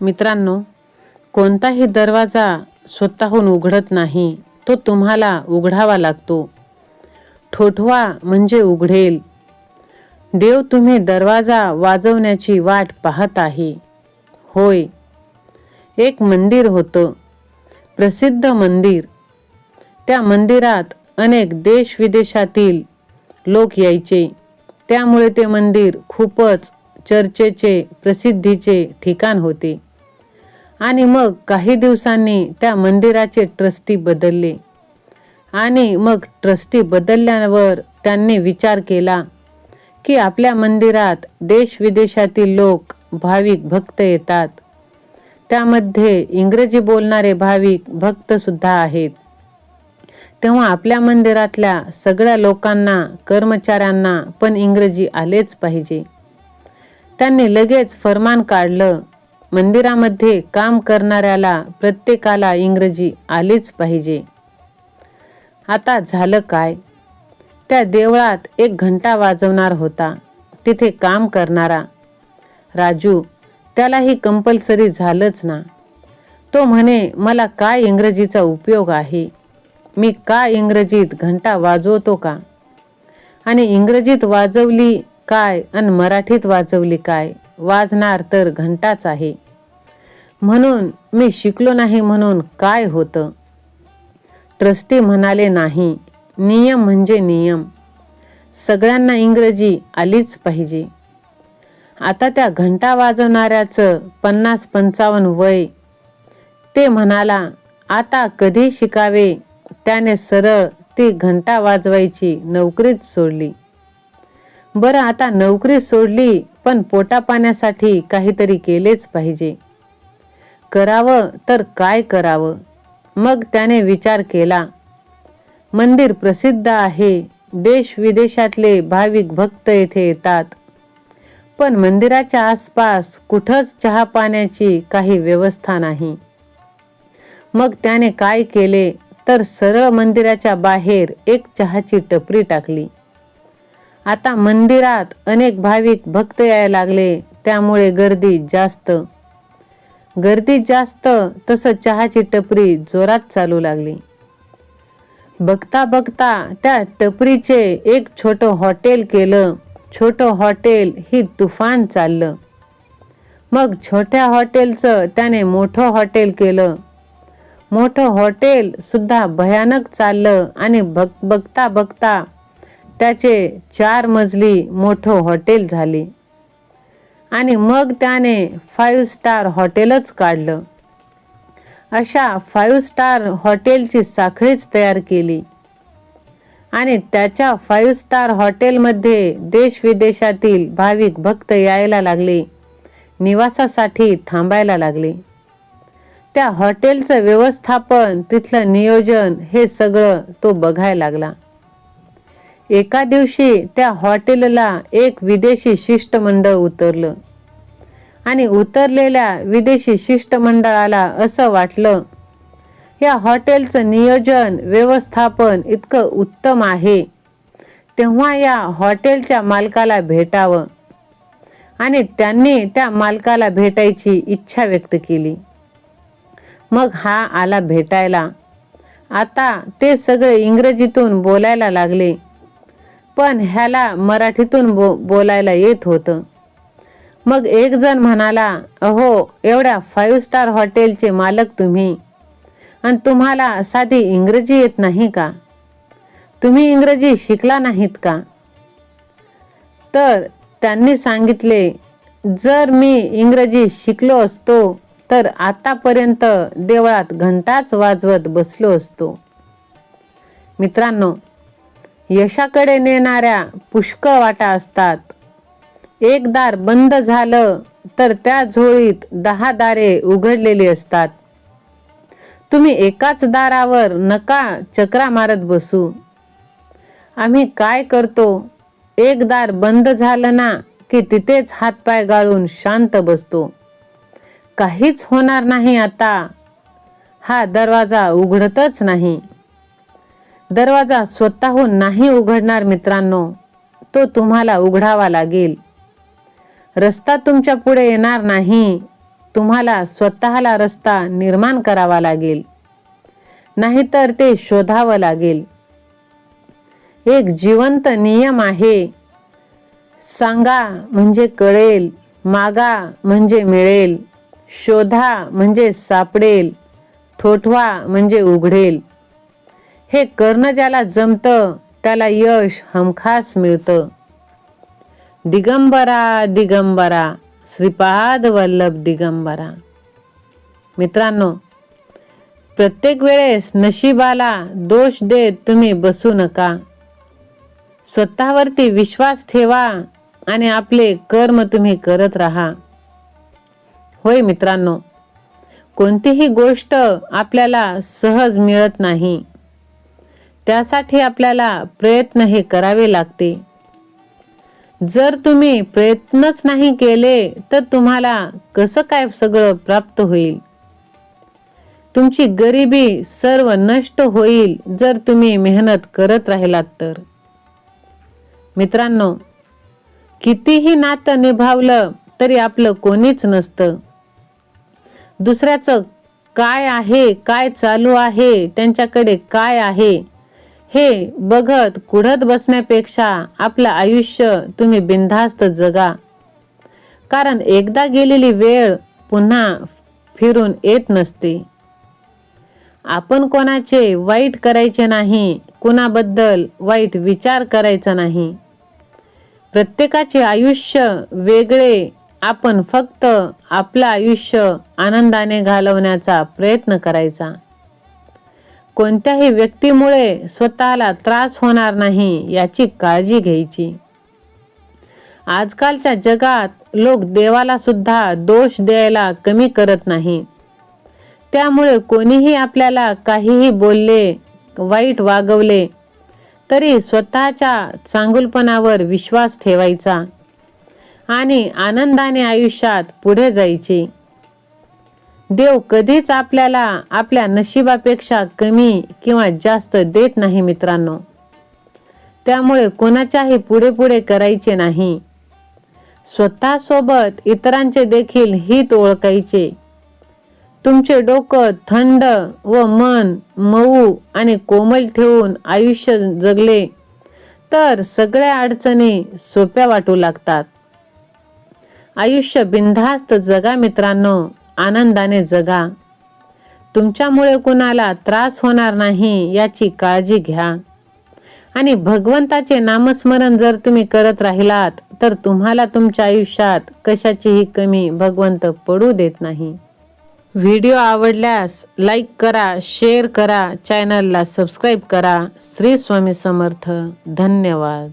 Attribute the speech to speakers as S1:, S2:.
S1: मित्रांनो कोणताही दरवाजा स्वतःहून उघडत नाही तो तुम्हाला उघडावा लागतो. ठोठवा म्हणजे उघडेल. देव तुम्ही दरवाजा वाजवण्याची वाट पाहत आहे. होय एक मंदिर होतं प्रसिद्ध मंदिर. त्या मंदिरात अनेक देश विदेशातील लोक यायचे. त्यामुळे ते मंदिर खूपच चर्चेचे प्रसिद्धीचे ठिकाण होते. आणि मग काही दिवसांनी त्या मंदिराचे ट्रस्टी बदलले. आणि मग ट्रस्टी बदलल्यावर त्यांनी विचार केला की आपल्या मंदिरात देश विदेशातील लोक भाविक भक्त येतात. त्यामध्ये इंग्रजी बोलणारे भाविक भक्त सुद्धा आहेत. तेव्हा आपल्या मंदिरातल्या सगळ्या लोकांना कर्मचाऱ्यांना पण इंग्रजी आलेच पाहिजे. त्यांनी लगेच फरमान काढलं मंदिरामध्ये काम करणाऱ्याला प्रत्येकाला इंग्रजी आलीच पाहिजे. आता झालं काय? त्या देवळात एक घंटा वाजवणार होता. तिथे काम करणारा. राजू त्यालाही कंपल्सरी झालंच ना. तो म्हणे मला काय इंग्रजीचा उपयोग आहे? मी का इंग्रजीत घंटा वाजवतो का? आणि इंग्रजीत वाजवली काय आणि मराठीत वाजवली काय? वाजणार तर घंटाच आहे. म्हणून मी शिकलो नाही म्हणून काय होतं? ट्रस्टी म्हणाले नाही नियम म्हणजे नियम. सगळ्यांना इंग्रजी आलीच पाहिजे. आता त्या घंटा वाजवणाऱ्याचं पन्नास पंचावन्न वय. ते म्हणाला आता कधी शिकावे? त्याने सरळ ती घंटा वाजवायची नोकरीच सोडली. बरं आता नोकरी सोडली पण पोटापाण्यासाठी काहीतरी केलेच पाहिजे. करावं तर काय करावं? मग त्याने विचार केला मंदिर प्रसिद्ध आहे देश विदेशातले भाविक भक्त येथे येतात. पण मंदिराच्या आसपास कुठंच चहा पाण्याची काही व्यवस्था नाही. मग त्याने काय केले? तर सरळ मंदिराच्या बाहेर एक चहाची टपरी टाकली. आता मंदिरात अनेक भाविक भक्त यायला लागले त्यामुळे गर्दी जास्त. गर्दी जास्त तसं चहाची टपरी जोरात चालू लागली. बघता बघता त्या टपरीचे एक छोटं हॉटेल केलं. छोटं हॉटेल ही तुफान चाललं. मग छोट्या हॉटेलचं त्याने मोठं हॉटेल केलं. मोठं हॉटेल सुद्धा भयानक चाललं आणि बघ बघता बघता त्याचे चार मजली मोठं हॉटेल झाले. आणि मग त्याने फाईव्ह स्टार हॉटेलच काढलं. अशा फाईव्ह स्टार हॉटेलची साखळीच तयार केली. आणि त्याच्या फाईव्ह स्टार हॉटेलमध्ये देश विदेशातील भाविक भक्त यायला लागले. निवासासाठी थांबायला लागले. त्या हॉटेलचं व्यवस्थापन तिथलं नियोजन हे सगळं तो बघायला लागला. एका दिवशी त्या हॉटेलला एक विदेशी शिष्टमंडळ उतरलं. आणि उतरलेल्या विदेशी शिष्टमंडळाला असं वाटलं या हॉटेलचं नियोजन व्यवस्थापन इतकं उत्तम आहे. तेव्हा या हॉटेलच्या मालकाला भेटावं. आणि त्यांनी त्या मालकाला भेटायची इच्छा व्यक्त केली. मग हा आला भेटायला. आता ते सगळे इंग्रजीतून बोलायला लागले. पण ह्याला मराठीतून बो बोलायला येत होतं. मग एक जण म्हणाला अहो एवढ्या फाईव्ह स्टार हॉटेलचे मालक तुम्ही. आणि तुम्हाला साधी इंग्रजी येत नाही का? तुम्ही इंग्रजी शिकला नाहीत का? तर त्यांनी सांगितले जर मी इंग्रजी शिकलो असतो तर आतापर्यंत देवळात घंटाच वाजवत बसलो असतो. मित्रांनो यशाकडे नेणाऱ्या पुष्कळ वाटा असतात. एक दार बंद झालं तर त्या झोळीत दहा दारे उघडलेली असतात. तुम्ही एकाच दारावर नका चक्रा मारत बसू. आम्ही काय करतो? एक दार बंद झालं ना की तिथेच हातपाय गाळून शांत बसतो. काहीच होणार नाही आता. हा दरवाजा उघडतच नाही. दरवाजा स्वतःहून नाही उघडणार मित्रांनो तो तुम्हाला उघडावा लागेल. रस्ता तुमच्यापुढे येणार नाही तुम्हाला स्वतःला रस्ता निर्माण करावा लागेल. नाहीतर ते शोधावं लागेल. एक जिवंत नियम आहे सांगा म्हणजे कळेल मागा म्हणजे मिळेल शोधा म्हणजे सापडेल ठोठवा म्हणजे उघडेल. हे करणं ज्याला जमतं त्याला यश हमखास मिळतं. दिगंबरा दिगंबरा श्रीपाद वल्लभ दिगंबरा. मित्रांनो प्रत्येक वेळेस नशिबाला दोष देत तुम्ही बसू नका. स्वतःवरती विश्वास ठेवा आणि आपले कर्म तुम्ही करत राहा. होय मित्रांनो कोणतीही गोष्ट आपल्याला सहज मिळत नाही. त्यासाठी आपल्याला प्रयत्न हे करावे लागते. जर तुम्ही प्रयत्नच नाही केले तर तुम्हाला कसं काय सगळं प्राप्त होईल? तुमची गरिबी सर्व नष्ट होईल जर तुम्ही मेहनत करत राहिलात तर. मित्रांनो कितीही नातं निभावलं तरी आपलं कोणीच नसतं. दुसऱ्याचं काय आहे काय चालू आहे त्यांच्याकडे काय आहे हे बघत कुढत बसण्यापेक्षा आपलं आयुष्य तुम्ही बिनधास्त जगा. कारण एकदा गेलेली वेळ पुन्हा फिरून येत नसते. आपण कोणाचे वाईट करायचे नाही कुणाबद्दल वाईट विचार करायचा नाही. प्रत्येकाचे आयुष्य वेगळे आपण फक्त आपलं आयुष्य आनंदाने घालवण्याचा प्रयत्न करायचा. कोणत्याही व्यक्तीमुळे स्वतःला त्रास होणार नाही याची काळजी घ्यायची. आजकालच्या जगात लोक देवाला सुद्धा दोष द्यायला कमी करत नाही. त्यामुळे कोणीही आपल्याला काहीही बोलले वाईट वागवले तरी स्वतःच्या चांगुलपणावर विश्वास ठेवायचा आणि आनंदाने आयुष्यात पुढे जायचे. देव कधीच आपल्याला आपल्या नशिबापेक्षा कमी किंवा जास्त देत नाही मित्रांनो. त्यामुळे कोणाच्याही पुढे पुढे करायचे नाही. स्वतःसोबत इतरांचे देखील हित ओळखायचे. तुमचे डोकं थंड व मन मऊ आणि कोमल ठेवून आयुष्य जगले तर सगळ्या अडचणी सोप्या वाटू लागतात. आयुष्य बिनधास्त जगा मित्रांनो. आनंदाने जगा. तुमच्यामुळे कुणाला त्रास होणार नाही याची काळजी घ्या. आणि भगवंताचे नामस्मरण जर तुम्ही करत राहिलात तर तुम्हाला तुमच्या आयुष्यात कशाचीही कमी भगवंत पडू देत नाही. व्हिडिओ आवडल्यास लाईक करा शेअर करा चॅनलला सबस्क्राईब करा. श्री स्वामी समर्थ. धन्यवाद.